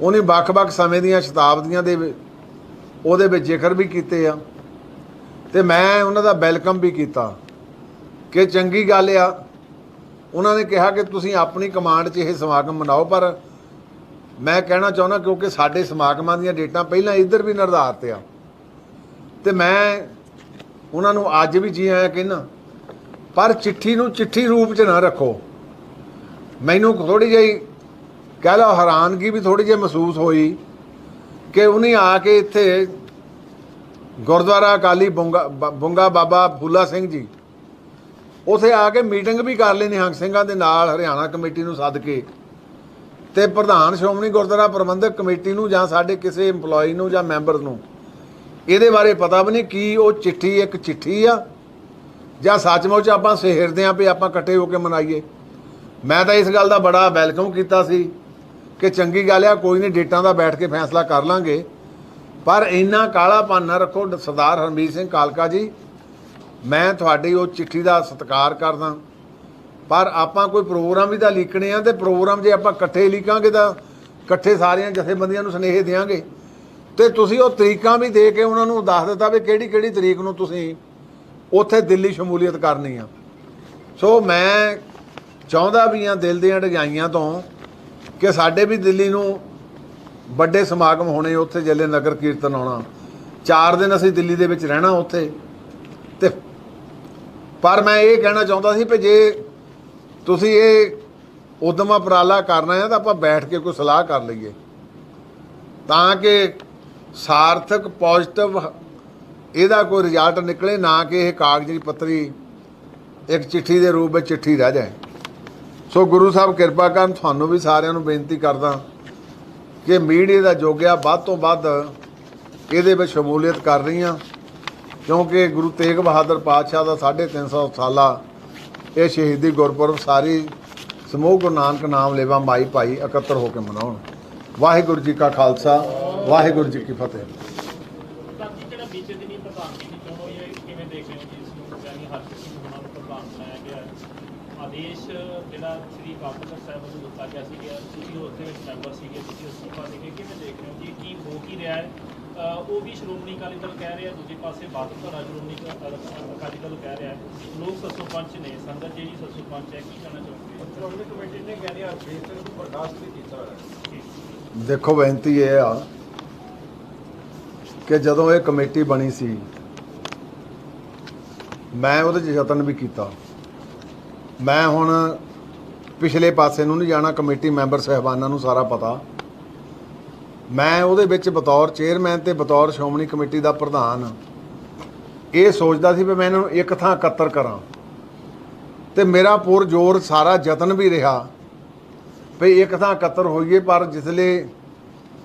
ਉਹਨੇ ਵੱਖ-ਵੱਖ ਸਮੇਂ ਦੀਆਂ ਸ਼ਤਾਬਦੀਆਂ ਦੇ ਉਹਦੇ ਵਿੱਚ ਜ਼ਿਕਰ ਵੀ ਕੀਤੇ ਆ। ਤੇ ਮੈਂ ਉਹਨਾਂ ਦਾ ਵੈਲਕਮ ਵੀ ਕੀਤਾ। ਕਿ ਚੰਗੀ ਗੱਲ ਆ। ਉਹਨਾਂ ਨੇ ਕਿਹਾ ਕਿ ਤੁਸੀਂ ਆਪਣੀ ਕਮਾਂਡ 'ਚ ਇਹ ਸਮਾਗਮ ਮਨਾਓ, ਪਰ ਮੈਂ ਕਹਿਣਾ ਚਾਹੁੰਦਾ ਕਿਉਂਕਿ ਸਾਡੇ ਸਮਾਗਮਾਂ ਦੀਆਂ ਡੇਟਾਂ ਪਹਿਲਾਂ ਇੱਧਰ ਵੀ ਨਿਰਧਾਰਤ ਆ। ਤੇ ਮੈਂ ਉਹਨਾਂ ਨੂੰ ਅੱਜ ਵੀ ਜੀ ਆਇਆ ਕਹਿਣਾ ਪਰ ਚਿੱਠੀ ਨੂੰ ਚਿੱਠੀ ਰੂਪ 'ਚ ਨਾ ਰੱਖੋ। ਮੈਨੂੰ ਥੋੜੀ ਜਿਹੀ ਕਹਿ ਲਓ ਹੈਰਾਨਗੀ ਵੀ ਥੋੜੀ ਜਿਹੀ ਮਹਿਸੂਸ ਹੋਈ ਕਿ ਉਹਨੇ ਆ ਕੇ ਇੱਥੇ ਗੁਰਦੁਆਰਾ ਅਕਾਲੀ ਬੁੰਗਾ ਬੁੰਗਾ ਬਾਬਾ ਫੂਲਾ ਸਿੰਘ ਜੀ। ਉਥੇ ਆ ਕੇ ਮੀਟਿੰਗ ਵੀ ਕਰ ਲਈ ਨਿਹੰਗ ਸਿੰਘਾਂ ਦੇ ਨਾਲ ਹਰਿਆਣਾ ਕਮੇਟੀ ਨੂੰ ਸੱਦ ਕੇ ਤੇ ਪ੍ਰਧਾਨ ਸ਼੍ਰੋਮਣੀ ਗੁਰਦੁਆਰਾ ਪ੍ਰਬੰਧਕ ਕਮੇਟੀ ਨੂੰ ਜਾਂ ਸਾਡੇ ਕਿਸੇ EMPLOYE ਨੂੰ ਜਾਂ ਮੈਂਬਰ ਨੂੰ ਇਹਦੇ ਬਾਰੇ ਪਤਾ ਵੀ ਨਹੀਂ ਕੀ ਉਹ ਚਿੱਠੀ ਇੱਕ ਚਿੱਠੀ ਆ ਜਾਂ ਸੱਚਮੁੱਚ ਆਪਾਂ ਸਿਹਰਦੇ ਆਂ ਵੀ ਆਪਾਂ ਇਕੱਠੇ ਹੋ ਕੇ ਮਨਾਈਏ। ਮੈਂ ਤਾਂ ਇਸ ਗੱਲ ਦਾ ਬੜਾ ਵੈਲਕਮ ਕੀਤਾ ਸੀ। ਕਿ ਚੰਗੀ ਗੱਲ ਆ, ਕੋਈ ਨਹੀਂ, ਡੇਟਾਂ ਦਾ ਬੈਠ ਕੇ ਫੈਸਲਾ ਕਰ ਲਾਂਗੇ। ਪਰ ਇੰਨਾ ਕਾਲਾਪਨ ਨਾ ਰੱਖੋ ਸਰਦਾਰ ਹਰਮੀਤ ਸਿੰਘ ਕਾਲਕਾ ਜੀ, ਮੈਂ ਤੁਹਾਡੀ ਉਹ ਚਿੱਠੀ ਦਾ ਸਤਿਕਾਰ ਕਰਦਾ। ਪਰ ਆਪਾਂ ਕੋਈ ਪ੍ਰੋਗਰਾਮ ਵੀ ਤਾਂ ਲਿਖਣੇ ਆ, ਤੇ ਪ੍ਰੋਗਰਾਮ ਜੇ ਆਪਾਂ ਇਕੱਠੇ ਲਿਖਾਂਗੇ ਤਾਂ ਇਕੱਠੇ ਸਾਰੀਆਂ ਜਥੇਬੰਦੀਆਂ ਨੂੰ ਸੁਨੇਹੇ ਦੇਵਾਂਗੇ ਤੇ ਤੁਸੀਂ ਉਹ ਤਰੀਕਾਂ ਵੀ ਦੇ ਕੇ ਉਹਨਾਂ ਨੂੰ ਦੱਸ ਦਿੱਤਾ ਵੀ ਕਿਹੜੀ ਕਿਹੜੀ ਤਰੀਕ ਨੂੰ ਤੁਸੀਂ ਉੱਥੇ ਦਿੱਲੀ ਸ਼ਮੂਲੀਅਤ ਕਰਨੀ ਆ। ਸੋ ਮੈਂ ਚਾਹੁੰਦਾ ਵੀ ਆ ਦਿਲ ਦੀਆਂ ਡਗਾਈਆਂ ਤੋਂ ਕਿ ਸਾਡੇ ਵੀ ਦਿੱਲੀ ਨੂੰ ਵੱਡੇ ਸਮਾਗਮ ਹੋਣੇ ਉੱਥੇ ਜਲੇ ਨਗਰ ਕੀਰਤਨ ਆਉਣਾ ਚਾਰ ਦਿਨ ਅਸੀਂ ਦਿੱਲੀ ਦੇ ਵਿੱਚ ਰਹਿਣਾ ਉੱਥੇ। ਤੇ ਪਰ ਮੈਂ ਇਹ ਕਹਿਣਾ ਚਾਹੁੰਦਾ ਸੀ ਵੀ ਜੇ ਤੁਸੀਂ ਇਹ ਉਦਮ ਉਪਰਾਲਾ ਕਰਨਾ ਹੈ ਤਾਂ ਆਪਾਂ ਬੈਠ ਕੇ ਕੋਈ ਸਲਾਹ ਕਰ ਲਈਏ। ਤਾਂ ਕਿ ਸਾਰਥਕ ਪੋਜ਼ਿਟਿਵ ਇਹਦਾ ਕੋਈ ਰਿਜ਼ਲਟ ਨਿਕਲੇ, ਨਾ ਕਿ ਇਹ ਕਾਗਜ਼ੀ ਪੱਤਰੀ ਇੱਕ ਚਿੱਠੀ ਦੇ ਰੂਪ ਵਿੱਚ ਚਿੱਠੀ ਰਹਿ ਜਾਏ। ਸੋ ਗੁਰੂ ਸਾਹਿਬ ਕਿਰਪਾ ਕਰਨ, ਤੁਹਾਨੂੰ ਵੀ ਸਾਰਿਆਂ ਨੂੰ ਬੇਨਤੀ ਕਰਦਾ ਕਿ ਮੀਡੀਆ ਦਾ ਜੋਗਿਆ ਵੱਧ ਤੋਂ ਵੱਧ ਇਹਦੇ ਵਿੱਚ ਸ਼ਮੂਲੀਅਤ ਕਰ ਰਹੀ ਰਹੀਆਂ ਕਿਉਂਕਿ ਗੁਰੂ ਤੇਗ ਬਹਾਦਰ ਪਾਤਸ਼ਾਹ ਦਾ 350 ਸਾਲਾ ਇਹ ਸ਼ਹੀਦੀ ਗੁਰਪੁਰਬ ਸਾਰੀ ਸਮੂਹ ਗੁਰੂ ਨਾਨਕ ਨਾਮ ਲੈਵਾ ਮਾਈ ਭਾਈ ਇਕੱਤਰ ਹੋ ਕੇ ਮਨਾਉਣ। ਵਾਹਿਗੁਰੂ ਜੀ ਕਾ ਖਾਲਸਾ, ਵਾਹਿਗੁਰੂ ਜੀ ਕੀ ਫਤਿਹ ਬਾਕੀ ਜਿਹੜਾ ਬੀਤੇ ਦਿਨੀ ਪ੍ਰਧਾਨ ਜੀ ਦੀ ਚੋਣ ਹੋਈ ਹੈ ਕਿਵੇਂ ਦੇਖ ਰਹੇ ਹੋ ਜੀ ਇਸ ਨੂੰ ਯਾਨੀ ਹਰਪ੍ਰੀਤ ਸਿੰਘ ਹੋਣਾ ਨੂੰ ਪ੍ਰਧਾਨ ਬਣਾਇਆ ਗਿਆ ਹੈ। ਆਦੇਸ਼ ਜਿਹੜਾ ਸ੍ਰੀ ਕਾਬਲ ਸਾਹਿਬ ਵੱਲੋਂ ਦਿੱਤਾ ਗਿਆ ਸੀ ਤੁਸੀਂ ਉਸ ਦੇ ਵਿੱਚ ਮੈਂਬਰ ਸੀਗੇ ਤੁਸੀਂ ਅਸਤੀਫਾ ਦੇ ਕੇ ਕਿਵੇਂ ਦੇਖ ਰਹੇ ਹੋ ਜੀ ਕੀ ਹੋ ਕੀ ਰਿਹਾ ਹੈ ਅਹ ਉਹ ਵੀ ਸ਼੍ਰੋਮਣੀ ਅਕਾਲੀ ਦਲ ਕਹਿ ਰਿਹਾ ਦੂਜੇ ਪਾਸੇ ਬਾਦਲ ਧੜਾ ਸ਼੍ਰੋਮਣੀ ਅਕਾ- ਅ- ਅਕਾਲੀ ਦਲ ਕਹਿ ਰਿਹਾ ਹੈ। ਲੋਕ ਸੱਸੋ ਪੰਚ ਨੇ ਸੰਗਤ ਜਿਹੜੀ ਸੱਸੋ ਪੰਚ ਹੈ ਕੀ ਕਹਿਣਾ ਚਾਹੋਗੇ ਸ਼੍ਰੋਮਣੀ ਕਮੇਟੀ ਨੇ ਕਹਿੰਦੇ ਹਰਪ੍ਰੀਤ ਸਿੰਘ ਨੂੰ ਬਰਦਾਸ਼ਤ ਨਹੀਂ ਕੀਤਾ ਹੋਇਆ ਜੀ। ਦੇਖੋ ਬੇਨਤੀ ਇਹ ਆ ਕਿ ਜਦੋਂ ਇਹ ਕਮੇਟੀ ਬਣੀ ਸੀ ਮੈਂ ਉਹਦੇ 'ਚ ਯਤਨ ਵੀ ਕੀਤਾ ਮੈਂ ਹੁਣ ਪਿਛਲੇ ਪਾਸੇ ਨੂੰ ਨਹੀਂ ਜਾਣਾ, ਕਮੇਟੀ ਮੈਂਬਰ ਸਹਿਬਾਨਾਂ ਨੂੰ ਸਾਰਾ ਪਤਾ। ਮੈਂ ਉਹਦੇ ਵਿੱਚ ਬਤੌਰ ਚੇਅਰਮੈਨ ਤੇ ਬਤੌਰ ਸ਼੍ਰੋਮਣੀ ਕਮੇਟੀ ਦਾ ਪ੍ਰਧਾਨ। ਇਹ ਸੋਚਦਾ ਸੀ ਵੀ ਮੈਂ ਇਹਨਾਂ ਨੂੰ ਇੱਕ ਥਾਂ ਇਕੱਤਰ ਕਰਾਂ। ਤੇ ਮੇਰਾ ਪੂਰ ਜ਼ੋਰ ਸਾਰਾ ਯਤਨ ਵੀ ਰਿਹਾ ਵੀ ਇੱਕ ਥਾਂ ਇਕੱਤਰ ਹੋਈਏ, ਪਰ ਜਿਸਲੇ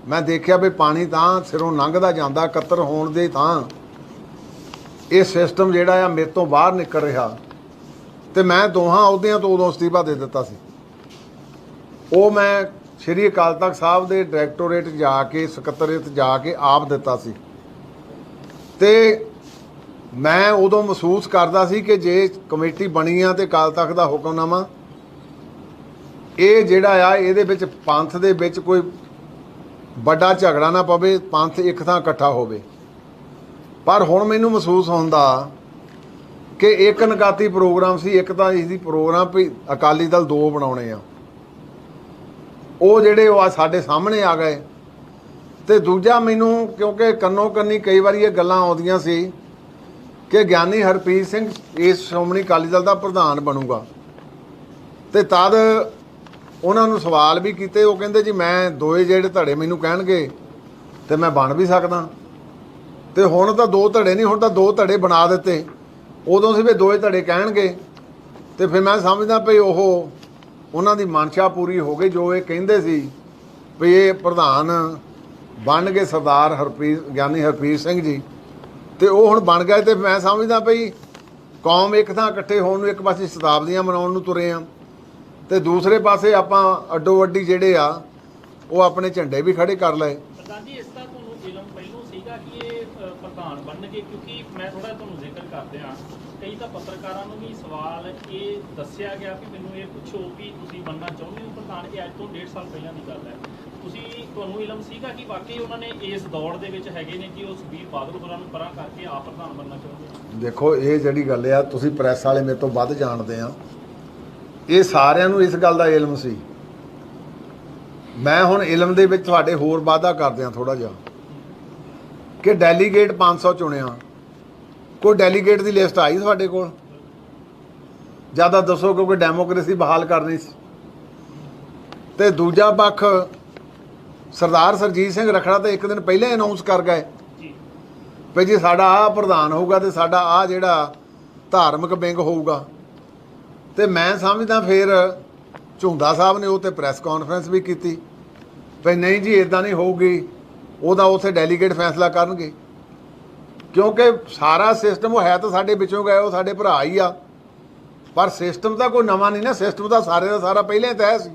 ਮੈਂ ਦੇਖਿਆ ਵੀ ਪਾਣੀ ਤਾਂ ਸਿਰੋਂ ਲੰਘਦਾ ਜਾਂਦਾ, ਇਕੱਤਰ ਹੋਣ ਦੇ ਥਾਂ ਇਹ ਸਿਸਟਮ ਜਿਹੜਾ ਆ ਮੇਰੇ ਤੋਂ ਬਾਹਰ ਨਿਕਲ ਰਿਹਾ। ਤੇ ਮੈਂ ਦੋਹਾਂ ਅਹੁਦਿਆਂ ਤੋਂ ਉਦੋਂ ਅਸਤੀਫਾ ਦੇ ਦਿੱਤਾ ਸੀ। ਉਹ ਮੈਂ ਸ਼੍ਰੀ ਅਕਾਲ ਤਖਤ ਸਾਹਿਬ ਦੇ ਡਾਇਰੈਕਟੋਰੇਟ ਜਾ ਕੇ, ਸਕੱਤਰੇਤ ਜਾ ਕੇ ਆਪ ਦਿੱਤਾ ਸੀ। ਤੇ ਮੈਂ ਉਦੋਂ ਮਹਿਸੂਸ ਕਰਦਾ ਸੀ ਕਿ ਜੇ ਕਮੇਟੀ ਬਣੀ ਆ ਤੇ ਅਕਾਲ ਤਖਤ ਦਾ ਹੁਕਮਨਾਮਾ ਇਹ ਜਿਹੜਾ ਆ, ਇਹਦੇ ਵਿੱਚ ਪੰਥ ਦੇ ਵਿੱਚ ਕੋਈ ਵੱਡਾ ਝਗੜਾ ਨਾ ਪਵੇ, ਪੰਥ ਇੱਕ ਥਾਂ ਇਕੱਠਾ ਹੋਵੇ। ਪਰ ਹੁਣ ਮੈਨੂੰ ਮਹਿਸੂਸ ਹੁੰਦਾ ਕਿ ਇੱਕ ਨਕਾਤੀ ਪ੍ਰੋਗਰਾਮ ਸੀ, ਇੱਕ ਤਾਂ ਇਸ ਦੀ ਪ੍ਰੋਗਰਾਮ ਵੀ ਅਕਾਲੀ ਦਲ ਦੋ ਬਣਾਉਣੇ ਆ। ਉਹ ਜਿਹੜੇ ਉਹ ਆ ਸਾਡੇ ਸਾਹਮਣੇ ਆ ਗਏ। ਤੇ ਦੂਜਾ ਮੈਨੂੰ, ਕਿਉਂਕਿ ਕੰਨੋ ਕੰਨੀ ਕਈ ਵਾਰੀ ਇਹ ਗੱਲਾਂ ਆਉਂਦੀਆਂ ਸੀ ਕਿ ਗਿਆਨੀ ਹਰਪ੍ਰੀਤ ਸਿੰਘ ਇਸ ਸ਼੍ਰੋਮਣੀ ਅਕਾਲੀ ਦਲ ਦਾ ਪ੍ਰਧਾਨ ਬਣੂਗਾ। ਤੇ ਤਦ ਉਹਨਾਂ ਨੂੰ ਸਵਾਲ ਵੀ ਕੀਤੇ, ਉਹ ਕਹਿੰਦੇ ਜੀ ਮੈਂ ਦੋਏ ਜਿਹੜੇ ਧੜੇ ਮੈਨੂੰ ਕਹਿਣਗੇ, ਤੇ ਮੈਂ ਬਣ ਵੀ ਸਕਦਾ। ਤੇ ਹੁਣ ਤਾਂ ਦੋ ਧੜੇ ਨਹੀਂ, ਹੁਣ ਤਾਂ ਦੋ ਧੜੇ ਬਣਾ ਦਿੱਤੇ। ਉਦੋਂ ਸੀ ਵੀ ਦੋਏ ਧੜੇ ਕਹਿਣਗੇ ਤੇ ਫਿਰ ਮੈਂ ਸਮਝਦਾ ਭਈ ਉਹ ਉਹਨਾਂ ਦੀ ਮਨਸ਼ਾ ਪੂਰੀ ਹੋ ਗਈ ਜੋ ਇਹ ਕਹਿੰਦੇ ਸੀ ਵੀ ਇਹ ਪ੍ਰਧਾਨ ਬਣ ਗਏ ਸਰਦਾਰ ਹਰਪ੍ਰੀਤ, ਗਿਆਨੀ ਹਰਪ੍ਰੀਤ ਸਿੰਘ ਜੀ। ਤੇ ਉਹ ਹੁਣ ਬਣ ਗਏ ਤੇ ਮੈਂ ਸਮਝਦਾ ਭਈ ਕੌਮ ਇੱਕ ਥਾਂ ਇਕੱਠੇ ਹੋਣ ਨੂੰ ਇੱਕ ਪਾਸੇ ਸ਼ਤਾਬਦੀਆਂ ਮਨਾਉਣ ਨੂੰ ਤੁਰੇ ਆ। ਤੇ ਦੂਸਰੇ ਪਾਸੇ ਆਪਾਂ ਅੱਡੋ ਅੱਡੀ ਜਿਹੜੇ ਆ, ਉਹ ਆਪਣੇ ਝੰਡੇ ਵੀ ਖੜੇ ਕਰ ਲਏ। ਪ੍ਰਧਾਨ ਇਲਮ ਪਹਿਲੋਂ ਸੀਗਾ ਕਿ ਇਹ ਪ੍ਰਧਾਨ ਬਣਨਗੇ, ਕਿਉਂਕਿ ਮੈਂ ਥੋੜਾ ਤੁਹਾਨੂੰ ਜ਼ਿਕਰ ਕਰਦੇ ਹਾਂ ਕਈ ਤਾਂ ਪੱਤਰਕਾਰਾਂ ਨੂੰ ਵੀ ਸਵਾਲ ਇਹ ਦੱਸਿਆ ਗਿਆ ਕਿ ਮੈਨੂੰ ਇਹ ਪੁੱਛੋ ਵੀ ਤੁਸੀਂ ਬਣਨਾ ਚਾਹੁੰਦੇ ਹੋ ਪ੍ਰਧਾਨ, ਇਹ ਅੱਜ ਤੋਂ 1.5 ਸਾਲ ਪਹਿਲਾਂ ਦੀ ਗੱਲ ਹੈ। ਤੁਸੀਂ, ਤੁਹਾਨੂੰ ਇਲਮ ਸੀਗਾ ਕਿ ਵਾਕਈ ਉਹਨਾਂ ਨੇ ਇਸ ਦੌੜ ਦੇ ਵਿੱਚ ਹੈਗੇ ਨੇ ਕਿ ਉਹ ਸੁਖਬੀਰ ਬਾਦਲ ਹੋਰਾਂ ਨੂੰ ਪਰਾਂ ਕਰਕੇ ਆਪ ਪ੍ਰਧਾਨ ਬਣਨਾ ਚਾਹੁੰਦੇ ਦੇਖੋ, ਇਹ ਜਿਹੜੀ ਗੱਲ ਆ, ਤੁਸੀਂ ਪ੍ਰੈਸ ਵਾਲੇ ਮੇਰੇ ਤੋਂ ਵੱਧ ਜਾਣਦੇ ਆ। ਇਹ ਸਾਰਿਆਂ ਨੂੰ ਇਸ ਗੱਲ ਦਾ ਇਲਮ ਸੀ। ਮੈਂ ਹੁਣ ਇਲਮ ਦੇ ਵਿੱਚ ਤੁਹਾਡੇ ਹੋਰ ਵਾਅਦਾ ਕਰਦੇ ਆ ਥੋੜਾ ਜਿਹਾ। ਕਿ ਡੈਲੀਗੇਟ 500 ਚੁਣਿਆ। ਕੋਈ ਡੈਲੀਗੇਟ ਦੀ ਲਿਸਟ ਆਈ ਤੁਹਾਡੇ ਕੋਲ? ਜ਼ਿਆਦਾ ਦੱਸੋ ਕਿਉਂਕਿ ਡੈਮੋਕ੍ਰੇਸੀ ਬਹਾਲ ਕਰਨੀ ਸੀ। ਤੇ ਦੂਜਾ ਪੱਖ ਸਰਦਾਰ ਸਰਜੀਤ ਸਿੰਘ ਰਖੜਾ ਤਾਂ ਇੱਕ ਦਿਨ ਪਹਿਲਾਂ ਅਨਾਉਂਸ ਕਰ ਗਏ। ਜੀ। ਵੀ ਜੀ ਸਾਡਾ ਆ ਪ੍ਰਧਾਨ ਹੋਊਗਾ ਤੇ ਸਾਡਾ ਆ ਜਿਹੜਾ ਧਾਰਮਿਕ ਵਿੰਗ ਹੋਊਗਾ। ਤੇ ਮੈਂ ਸਮਝਦਾ ਫਿਰ ਝੁੰਦਾ ਸਾਹਿਬ ਨੇ ਉਹ ਤੇ ਪ੍ਰੈਸ ਕਾਨਫਰੰਸ ਵੀ ਕੀਤੀ। ਵੀ ਨਹੀਂ ਜੀ ਇਦਾਂ ਨਹੀਂ ਹੋਊਗੀ। ਉਹਦਾ ਉਥੇ ਡੈਲੀਗੇਟ ਫੈਸਲਾ ਕਰਨਗੇ। ਕਿਉਂਕਿ ਸਾਰਾ ਸਿਸਟਮ ਉਹ ਹੈ ਤਾਂ ਸਾਡੇ ਵਿੱਚੋਂ ਗਏ, ਉਹ ਸਾਡੇ ਭਰਾ ਹੀ ਆ। ਪਰ ਸਿਸਟਮ ਤਾਂ ਕੋਈ ਨਵਾਂ ਨਹੀਂ ਨਾ ਸਿਸਟਮ ਤਾਂ ਸਾਰੇ ਦਾ ਸਾਰਾ ਪਹਿਲਾਂ ਹੀ ਤੈਅ ਸੀ।